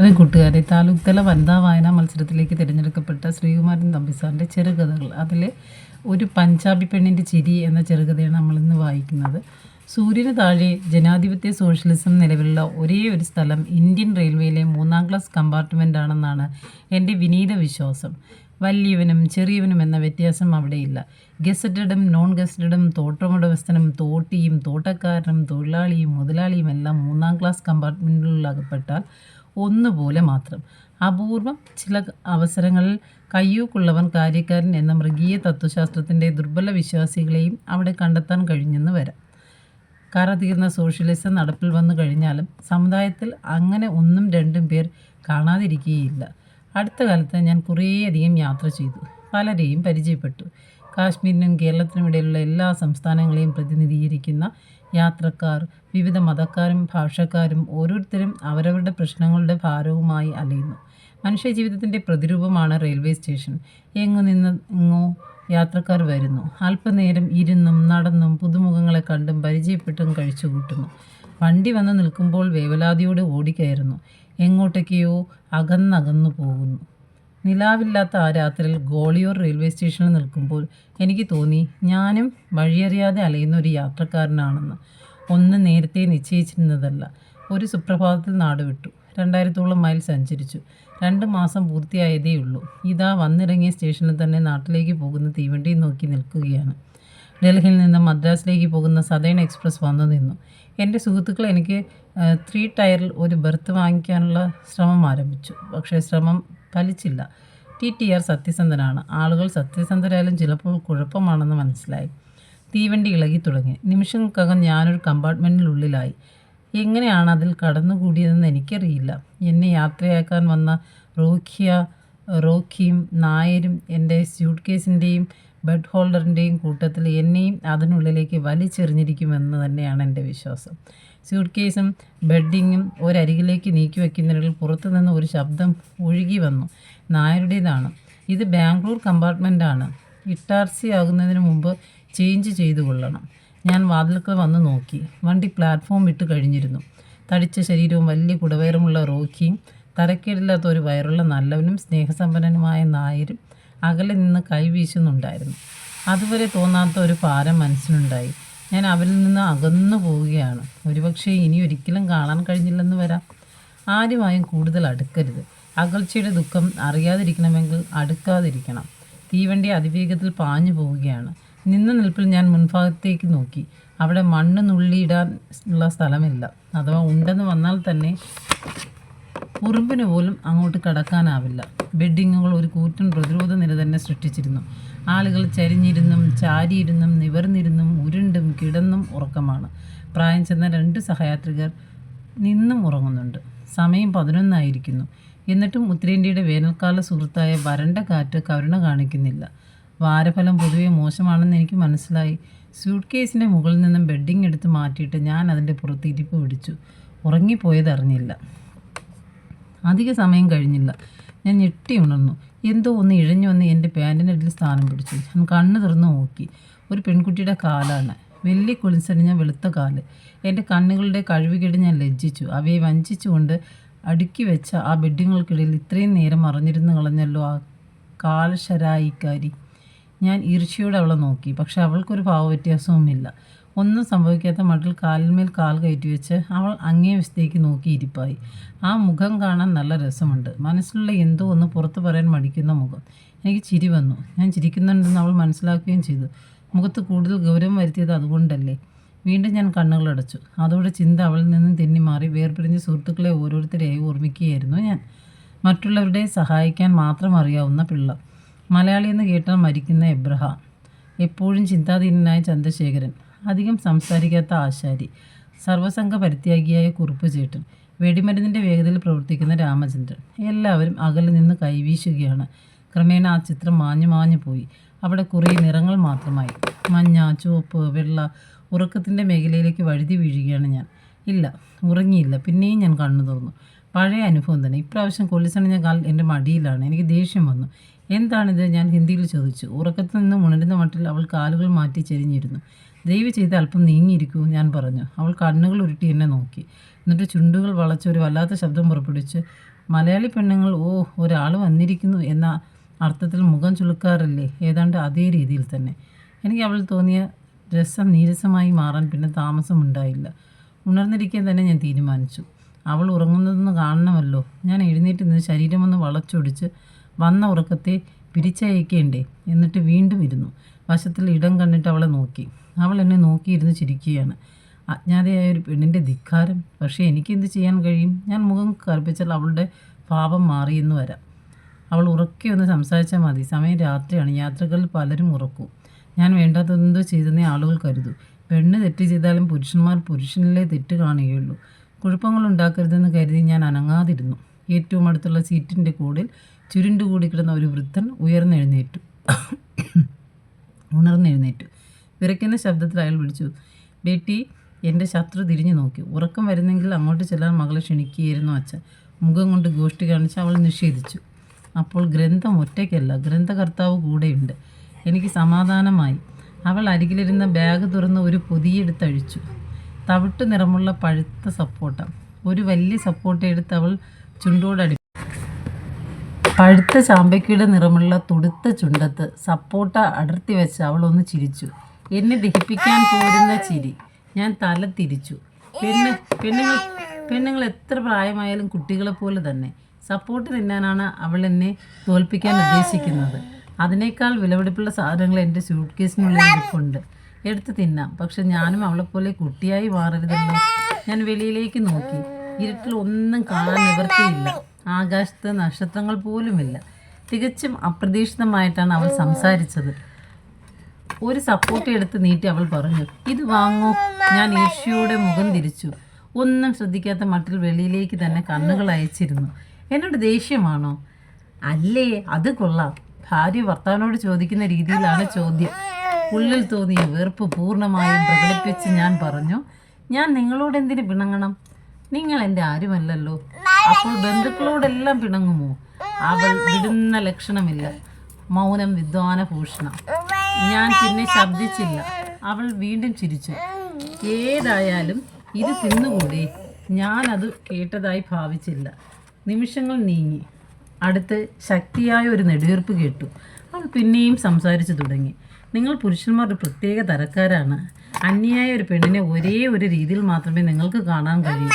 അതെ കൂട്ടുകാരെ താലൂക്ക് തല വനിതാ വായനാ മത്സരത്തിലേക്ക് തിരഞ്ഞെടുക്കപ്പെട്ട ശ്രീകുമാരൻ തമ്പിസാറിന്റെ ചെറുകഥകൾ. അതിൽ ഒരു പഞ്ചാബി പെണ്ണിന്റെ ചിരി എന്ന ചെറുകഥയാണ് നമ്മളിന്ന് വായിക്കുന്നത്. സൂര്യന് താഴെ ജനാധിപത്യ സോഷ്യലിസം നിലവിലുള്ള ഒരേ ഒരു സ്ഥലം ഇന്ത്യൻ റെയിൽവേയിലെ മൂന്നാം ക്ലാസ് കമ്പാർട്ട്മെന്റ് ആണെന്നാണ് എന്റെ വിനീത വിശ്വാസം. വലിയവനും ചെറിയവനും എന്ന വ്യത്യാസം അവിടെയില്ല. ഗസറ്റഡും നോൺ ഗസറ്റഡും തോട്ടമുടമസ്ഥനും തോട്ടിയും തോട്ടക്കാരനും തൊഴിലാളിയും മുതലാളിയും എല്ലാം മൂന്നാം ക്ലാസ് കമ്പാർട്ട്മെന്റിൽ അകപ്പെട്ടാൽ ഒന്നുപോലെ മാത്രം. അപൂർവം ചില അവസരങ്ങളിൽ കയ്യൂക്കുള്ളവൻ കാര്യക്കാരൻ എന്ന മൃഗീയ തത്വശാസ്ത്രത്തിന്റെ ദുർബല വിശ്വാസികളെയും അവിടെ കണ്ടെത്താൻ കഴിഞ്ഞെന്ന് വരാം. കറ തീർന്ന സോഷ്യലിസം നടപ്പിൽ വന്നു കഴിഞ്ഞാലും സമുദായത്തിൽ അങ്ങനെ ഒന്നും രണ്ടും പേർ കാണാതിരിക്കുകയില്ല. അടുത്ത കാലത്ത് ഞാൻ കുറേയധികം യാത്ര ചെയ്തു. പലരെയും പരിചയപ്പെട്ടു. കാശ്മീരിനും കേരളത്തിനും ഇടയിലുള്ള എല്ലാ സംസ്ഥാനങ്ങളെയും പ്രതിനിധീകരിക്കുന്ന യാത്രക്കാർ വിവിധ മതക്കാരും ഭാഷക്കാരും ഓരോരുത്തരും അവരവരുടെ പ്രശ്നങ്ങളുടെ ഭാരവുമായി അലയുന്നു. മനുഷ്യജീവിതത്തിന്റെ പ്രതിരൂപമാണ് റെയിൽവേ സ്റ്റേഷൻ. എങ്ങു നിന്ന് എങ്ങോ യാത്രക്കാർ വരുന്നു. അല്പനേരം ഇരുന്നും നടന്നും പുതുമുഖങ്ങളെ കണ്ടും പരിചയപ്പെട്ടും കഴിച്ചു കൂട്ടുന്നു വണ്ടി വന്ന് നിൽക്കുമ്പോൾ വേവലാതിയോടെ ഓടിക്കയറുന്നു. എങ്ങോട്ടൊക്കെയോ അകന്നകന്നു പോകുന്നു. നിലാവില്ലാത്ത ആ രാത്രിയിൽ ഗോളിയൂർ റെയിൽവേ സ്റ്റേഷനിൽ നിൽക്കുമ്പോൾ എനിക്ക് തോന്നി ഞാനും വഴിയറിയാതെ അലയുന്ന ഒരു യാത്രക്കാരനാണെന്ന്. ഒന്ന് നേരത്തെ നിശ്ചയിച്ചിരുന്നതല്ല. ഒരു സുപ്രഭാതത്തിൽ നാട് വിട്ടു രണ്ടായിരത്തോളം മൈൽ സഞ്ചരിച്ചു. രണ്ട് മാസം പൂർത്തിയായതേ ഉള്ളൂ. ഇതാ വന്നിറങ്ങിയ സ്റ്റേഷനിൽ തന്നെ നാട്ടിലേക്ക് പോകുന്ന തീവണ്ടി നോക്കി നിൽക്കുകയാണ്. ഡൽഹിയിൽ നിന്ന് മദ്രാസിലേക്ക് പോകുന്ന സദേൺ എക്സ്പ്രസ് വന്നു നിന്നു. എന്റെ സുഹൃത്തുക്കൾ എനിക്ക് ത്രീ ടയറിൽ ഒരു ബെർത്ത് വാങ്ങിക്കാനുള്ള ശ്രമം ആരംഭിച്ചു. പക്ഷേ ശ്രമം ഫലിച്ചില്ല. ടി. ടി. ആർ. സത്യസന്ധനാണ്. ആളുകൾ സത്യസന്ധരായാലും ചിലപ്പോൾ കുഴപ്പമാണെന്ന് മനസ്സിലായി. തീവണ്ടി ഇളകി തുടങ്ങി. നിമിഷങ്ങൾക്കകം ഞാനൊരു കമ്പാർട്ട്മെന്റിനുള്ളിലായി എങ്ങനെയാണ് അതിൽ കടന്നുകൂടിയതെന്ന് എനിക്കറിയില്ല. എന്നെ യാത്രയാക്കാൻ വന്ന റോഖിയ റോഖിയും നായരും എന്റെ സ്യൂട്ട് കേസിന്റെയും ബെഡ് ഹോൾഡറിന്റെയും കൂട്ടത്തിൽ എന്നെയും അതിനുള്ളിലേക്ക് വലിച്ചെറിഞ്ഞിരിക്കുമെന്ന് തന്നെയാണ് എന്റെ വിശ്വാസം. സ്യൂട്ട് കേസും ബെഡിങ്ങും ഒരരികിലേക്ക് നീക്കി വയ്ക്കുന്നതിൽ പുറത്തുനിന്ന് ഒരു ശബ്ദം ഒഴുകി വന്നു. നായരുടേതാണ്. ഇത് ബാംഗ്ലൂർ കമ്പാർട്ട്മെന്റാണ് ഇട്ടാർസി ആകുന്നതിന് മുമ്പ് ചേഞ്ച് ചെയ്തു കൊള്ളണം. ഞാൻ വാതിൽക്കൽ വന്ന് നോക്കി. വണ്ടി പ്ലാറ്റ്ഫോം വിട്ട് കഴിഞ്ഞിരുന്നു. തടിച്ച ശരീരവും വലിയ കുടവയറുമുള്ള റോക്കിയും തരക്കേടില്ലാത്ത ഒരു വയറുള്ള നല്ലവനും സ്നേഹസമ്പന്നനുമായ നായരും അകലെ നിന്ന് കൈവീശുന്നുണ്ടായിരുന്നു അതുവരെ തോന്നാത്ത ഒരു ഭാരം മനസ്സിനുണ്ടായി. ഞാൻ അവരിൽ നിന്ന് അകന്നു പോവുകയാണ്. ഒരുപക്ഷെ ഇനി ഒരിക്കലും കാണാൻ കഴിഞ്ഞില്ലെന്ന് വരാം. ആരുമായും കൂടുതൽ അടുക്കരുത്. അകൽച്ചയുടെ ദുഃഖം അറിയാതിരിക്കണമെങ്കിൽ അടുക്കാതിരിക്കണം. തീവണ്ടി അതിവേഗത്തിൽ പാഞ്ഞു പോവുകയാണ്. നിന്ന നിൽപ്പിൽ ഞാൻ മുൻഭാഗത്തേക്ക് നോക്കി. അവിടെ മണ്ണ് നുള്ളിയിടാൻ ഉള്ള സ്ഥലമില്ല. അഥവാ ഉണ്ടെന്ന് വന്നാൽ തന്നെ ഉറുമ്പിന് പോലും അങ്ങോട്ട് കടക്കാനാവില്ല. ബെഡിങ്ങുകൾ ഒരു കൂറ്റൻ പ്രതിരോധ നില തന്നെ സൃഷ്ടിച്ചിരുന്നു. ആളുകൾ ചരിഞ്ഞിരുന്നും ചാരിയിരുന്നും നിവർന്നിരുന്നും ഉരുണ്ടും കിടന്നും ഉറക്കമാണ്. പ്രായം ചെന്ന രണ്ട് സഹയാത്രികർ നിന്നും ഉറങ്ങുന്നുണ്ട്. സമയം പതിനൊന്നായിരിക്കുന്നു. എന്നിട്ടും ഉത്തരേന്ത്യയുടെ വേനൽക്കാല സുഹൃത്തായ വരണ്ട കാറ്റ് കരുണ കാണിക്കുന്നില്ല. വാരഫലം പൊതുവെ മോശമാണെന്ന് എനിക്ക് മനസ്സിലായി. സ്യൂട്ട് കേസിന്റെ മുകളിൽ നിന്നും ബെഡിങ് എടുത്ത് മാറ്റിയിട്ട് ഞാൻ അതിന്റെ പുറത്ത് ഇരിപ്പ് പിടിച്ചു. ഉറങ്ങിപ്പോയതറിഞ്ഞില്ല. അധിക സമയം കഴിഞ്ഞില്ല. ഞാൻ ഞെട്ടി ഉണർന്നു. എന്തോ ഒന്ന് ഇഴഞ്ഞു വന്ന് എന്റെ പാന്റിനടിയിൽ സ്ഥാനം പിടിച്ചു. ഞാൻ കണ്ണ് തുറന്ന് നോക്കി. ഒരു പെൺകുട്ടിയുടെ കാലാണ്. വലിയ കുളിച്ചണിഞ്ഞ വെളുത്ത കാൽ. എന്റെ കണ്ണുകളുടെ കഴിവുകേട് ഞാൻ ലജ്ജിച്ചു. അവയെ വഞ്ചിച്ചുകൊണ്ട് അടുക്കി വെച്ച ആ ബെഡിങ്ങൾക്കിടയിൽ ഇത്രയും നേരം മറിഞ്ഞിരുന്ന് കളഞ്ഞല്ലോ ആ കാലശരായിക്കാരി ഞാൻ ഈർച്ചയോടെ അവളെ നോക്കി. പക്ഷെ അവൾക്കൊരു ഭാവവ്യത്യാസവുമില്ല. ഒന്നും സംഭവിക്കാത്ത മട്ടിൽ കാലിന്മേൽ കാൽ കയറ്റി വെച്ച് അവൾ അങ്ങേ വശത്തേക്ക് നോക്കിയിരിപ്പായി ആ മുഖം കാണാൻ നല്ല രസമുണ്ട്. മനസ്സിലുള്ള എന്തോ ഒന്ന് പുറത്തു പറയാൻ മടിക്കുന്ന മുഖം. എനിക്ക് ചിരി വന്നു. ഞാൻ ചിരിക്കുന്നുണ്ടെന്ന് അവൾ മനസ്സിലാക്കുകയും ചെയ്തു. മുഖത്ത് കൂടുതൽ ഗൗരവം വരുത്തിയത് അതുകൊണ്ടല്ലേ. വീണ്ടും ഞാൻ കണ്ണുകളടച്ചു അതോടെ ചിന്ത അവളിൽ നിന്നും തെന്നി മാറി വേർപിരിഞ്ഞ സുഹൃത്തുക്കളെ ഓരോരുത്തരെയായി ഓർമ്മിക്കുകയായിരുന്നു ഞാൻ. മറ്റുള്ളവരുടെ സഹായിക്കാൻ മാത്രം അറിയാവുന്ന പിള്ള. മലയാളി എന്ന് കേട്ടാൽ മരിക്കുന്ന എബ്രഹാം. എപ്പോഴും ചിന്താധീനനായ ചന്ദ്രശേഖരൻ. അധികം സംസാരിക്കാത്ത ആശാരി. സർവസംഘ പരിത്യാഗിയായ കുറുപ്പ് ചേട്ടൻ വെടിമരുന്നിന്റെ വേഗതയിൽ പ്രവർത്തിക്കുന്ന രാമചന്ദ്രൻ. എല്ലാവരും അകലിൽ നിന്ന് കൈവീശുകയാണ്. ക്രമേണ ആ ചിത്രം മാഞ്ഞു മാഞ്ഞു പോയി. അവിടെ കുറേ നിറങ്ങൾ മാത്രമായി. മഞ്ഞ ചുവപ്പ് വെള്ള ഉറക്കത്തിന്റെ മേഖലയിലേക്ക് വഴുതി വീഴുകയാണ് ഞാൻ. ഇല്ല ഉറങ്ങിയില്ല. പിന്നെയും ഞാൻ കണ്ണു തുറന്നു. പഴയ അനുഭവം തന്നെ. ഇപ്രാവശ്യം കൊല്ലിസണിഞ്ഞ കാൽ എന്റെ മടിയിലാണ്. എനിക്ക് ദേഷ്യം വന്നു. എന്താണിത്? ഞാൻ ഹിന്ദിയിൽ ചോദിച്ചു. ഉറക്കത്തിൽ നിന്ന് ഉണരുന്ന മട്ടിൽ അവൾ കാലുകൾ മാറ്റി ചെരിഞ്ഞിരുന്നു. ദയവ് ചെയ്ത് അല്പം നീങ്ങിയിരിക്കൂ ഞാൻ പറഞ്ഞു. അവൾ കണ്ണുകൾ ഉരുട്ടി എന്നെ നോക്കി. എന്നിട്ട് ചുണ്ടുകൾ വളച്ച് ഒരു വല്ലാത്ത ശബ്ദം പുറപ്പെടുവിച്ച് മലയാളി പെണ്ണുങ്ങൾ ഓ ഒരാൾ വന്നിരിക്കുന്നു എന്ന അർത്ഥത്തിൽ മുഖം ചുളുക്കാറില്ലേ? ഏതാണ്ട് അതേ രീതിയിൽ തന്നെ. എനിക്ക് അവൾ തോന്നിയ രസം നീരസമായി മാറാൻ പിന്നെ താമസമുണ്ടായില്ല. ഉണർന്നിരിക്കാൻ തന്നെ ഞാൻ തീരുമാനിച്ചു. അവൾ ഉറങ്ങുന്നതെന്ന് കാണണമല്ലോ. ഞാൻ എഴുന്നേറ്റ് നിന്ന് ശരീരമൊന്ന് വളച്ചൊടിച്ച് വന്ന ഉറക്കത്തെ പിരിച്ചയക്കേണ്ടേ? എന്നിട്ട് വീണ്ടും ഇരുന്നു. വശത്തിൽ ഇടം കണ്ടിട്ട് അവളെ നോക്കി. അവൾ എന്നെ നോക്കിയിരുന്ന് ചിരിക്കുകയാണ്. അജ്ഞാതയായ ഒരു പെണ്ണിന്റെ ധിക്കാരം. പക്ഷേ എനിക്കെന്ത് ചെയ്യാൻ കഴിയും? ഞാൻ മുഖം കറുപ്പിച്ചാൽ അവളുടെ പാപം മാറിയെന്ന് വരാം. അവൾ ഉറക്കെ ഒന്ന് സംസാരിച്ചാൽ മതി. സമയം രാത്രിയാണ്. യാത്രകളിൽ പലരും ഉറക്കും. ഞാൻ വേണ്ടാത്തതെന്തോ ചെയ്തെന്നേ ആളുകൾ കരുതൂ. പെണ്ണ് തെറ്റ് ചെയ്താലും പുരുഷന്മാർ പുരുഷനിലെ തെറ്റ് കാണുകയുള്ളൂ. കുഴപ്പങ്ങൾ ഉണ്ടാക്കരുതെന്ന് കരുതി ഞാൻ അനങ്ങാതിരുന്നു. ഏറ്റവും അടുത്തുള്ള സീറ്റിന്റെ കൂടിൽ ചുരുണ്ടുകൂടി കിടന്ന ഒരു വൃദ്ധൻ ഉയർന്നെഴുന്നേറ്റു. ഉണർന്നെഴുന്നേറ്റു. വിറയ്ക്കുന്ന ശബ്ദത്തിൽ അയാൾ വിളിച്ചു. ബേട്ടി എന്റെ ശത്രു തിരിഞ്ഞു നോക്കി. ഉറക്കം വരുന്നെങ്കിൽ അങ്ങോട്ട് ചെല്ലാൻ മകളെ ക്ഷണിക്കുകയായിരുന്നു അച്ഛൻ. മുഖം കൊണ്ട് ഗോഷ്ടി കാണിച്ച് അവൾ നിഷേധിച്ചു. അപ്പോൾ ഗ്രന്ഥം ഒറ്റയ്ക്കല്ല ഗ്രന്ഥകർത്താവ് കൂടെയുണ്ട്. എനിക്ക് സമാധാനമായി. അവൾ അരികിലിരുന്ന ബാഗ് തുറന്ന് ഒരു പൊതിയെടുത്തഴിച്ചു. തവിട്ട് നിറമുള്ള പഴുത്ത സപ്പോട്ട. ഒരു വലിയ സപ്പോട്ട എടുത്ത് അവൾ ചുണ്ടോടടി പഴുത്ത ചാമ്പയ്ക്കയുടെ നിറമുള്ള തുടുത്ത ചുണ്ടത്ത് സപ്പോട്ട അടർത്തി വെച്ച് അവൾ ഒന്ന് ചിരിച്ചു. എന്നെ ദഹിപ്പിക്കാൻ പോരുന്ന ചിരി. ഞാൻ തല തിരിച്ചു. പെണ്ണ് പെണ്ണുങ്ങൾ പെണ്ണുങ്ങൾ എത്ര പ്രായമായാലും കുട്ടികളെ പോലെ തന്നെ സപ്പോർട്ട് തിന്നാനാണ് അവൾ എന്നെ തോൽപ്പിക്കാൻ ഉദ്ദേശിക്കുന്നത്. അതിനേക്കാൾ വിലപിടിപ്പുള്ള സാധനങ്ങൾ എന്റെ സ്യൂട്ട് കേസിനുള്ളിൽ ഇരിപ്പുണ്ട്. എടുത്ത് തിന്നാം. പക്ഷെ ഞാനും അവളെപ്പോലെ കുട്ടിയായി മാറരുതല്ലോ ഞാൻ വെളിയിലേക്ക് നോക്കി. ഇരുട്ടിൽ ഒന്നും കാണാൻ നിവർത്തിയില്ല. ആകാശത്ത് നക്ഷത്രങ്ങൾ പോലുമില്ല. തികച്ചും അപ്രതീക്ഷിതമായിട്ടാണ് അവൾ സംസാരിച്ചത്. ഒരു സപ്പോർട്ട് എടുത്ത് നീട്ടി അവൾ പറഞ്ഞു ഇത് വാങ്ങൂ. ഞാൻ ഈർഷ്യയുടെ മുഖം തിരിച്ചു. ഒന്നും ശ്രദ്ധിക്കാത്ത മട്ടിൽ വെളിയിലേക്ക് തന്നെ കണ്ണുകൾ അയച്ചിരുന്നു. എന്നോട് ദേഷ്യമാണോ? അല്ലേ അത് കൊള്ളാം. ഭാര്യ ഭർത്താവിനോട് ചോദിക്കുന്ന രീതിയിലാണ് ചോദ്യം. ഉള്ളിൽ തോന്നിയ വെറുപ്പ് പൂർണമായും പ്രകടിപ്പിച്ച് ഞാൻ പറഞ്ഞു ഞാൻ നിങ്ങളോട് എന്തിനു പിണങ്ങണം? നിങ്ങൾ എന്റെ ആരുമല്ലല്ലോ. അപ്പോൾ ബന്ധുക്കളോടെല്ലാം പിണങ്ങുമോ? അവൾ വിടുന്ന ലക്ഷണമില്ല. മൗനം വിദ്വാന ഭൂഷണം. ഞാൻ പിന്നെ ശബ്ദിച്ചില്ല. അവൾ വീണ്ടും ചിരിച്ചു. ഏതായാലും ഇത് തിന്നുകൂടെ? ഞാനത് കേട്ടതായി ഭാവിച്ചില്ല. നിമിഷങ്ങൾ നീങ്ങി. അടുത്ത് ശക്തിയായ ഒരു നെടുവീർപ്പ് കേട്ടു. അവൾ പിന്നെയും സംസാരിച്ചു തുടങ്ങി. നിങ്ങൾ പുരുഷന്മാർ ഒരു പ്രത്യേക തരക്കാരാണ്. അന്യായ ഒരു പെണ്ണിനെ ഒരേ ഒരു രീതിയിൽ മാത്രമേ നിങ്ങൾക്ക് കാണാൻ കഴിയൂ.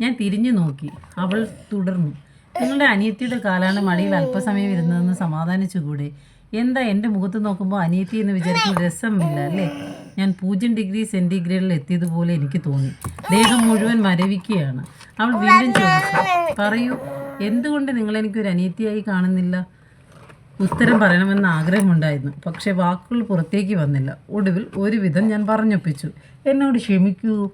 ഞാൻ തിരിഞ്ഞു നോക്കി. അവൾ തുടർന്നു. നിങ്ങളുടെ അനിയത്തിയുടെ കാലാണ് മടിയിൽ അല്പസമയം ഇരുന്നതെന്ന് സമാധാനിച്ചുകൂടെ? എന്താ എന്റെ മുഖത്ത് നോക്കുമ്പോൾ അനിയത്തി എന്ന് വിചാരിക്കുന്ന രസമില്ല അല്ലേ? ഞാൻ പൂജ്യം ഡിഗ്രി സെന്റിഗ്രേഡിൽ എത്തിയതുപോലെ എനിക്ക് തോന്നി. ദേഹം മുഴുവൻ മരവിക്കുകയാണ്. അവൾ വീണ്ടും ചോദിച്ചു പറയൂ എന്തുകൊണ്ട് നിങ്ങൾ എനിക്കൊരു അനിയത്തിയായി കാണുന്നില്ല? ഉത്തരം പറയണമെന്ന് ആഗ്രഹമുണ്ടായിരുന്നു പക്ഷേ വാക്കുകൾ പുറത്തേക്ക് വന്നില്ല. ഒടുവിൽ ഒരുവിധം ഞാൻ പറഞ്ഞൊപ്പിച്ചു എന്നോട് ക്ഷമിക്കൂ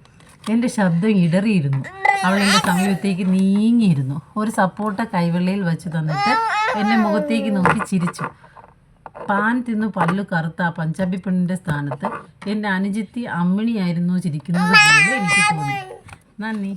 എന്റെ ശബ്ദം ഇടറിയിരുന്നു. അവൾ എന്റെ സമീപത്തേക്ക് നീങ്ങിയിരുന്നു. ഒരു സപ്പോർട്ട കൈവെള്ളയിൽ വെച്ച് തന്നിട്ട് എന്റെ മുഖത്തേക്ക് നോക്കി ചിരിച്ചു. പാൻ തിന്നു പല്ലു കറുത്ത ആ പഞ്ചാബി പെണ്ണിന്റെ സ്ഥാനത്ത് എന്റെ അനുജിത്തി അമ്മിണിയായിരുന്നു ചിരിക്കുന്നത് എനിക്ക് തോന്നി. നന്ദി.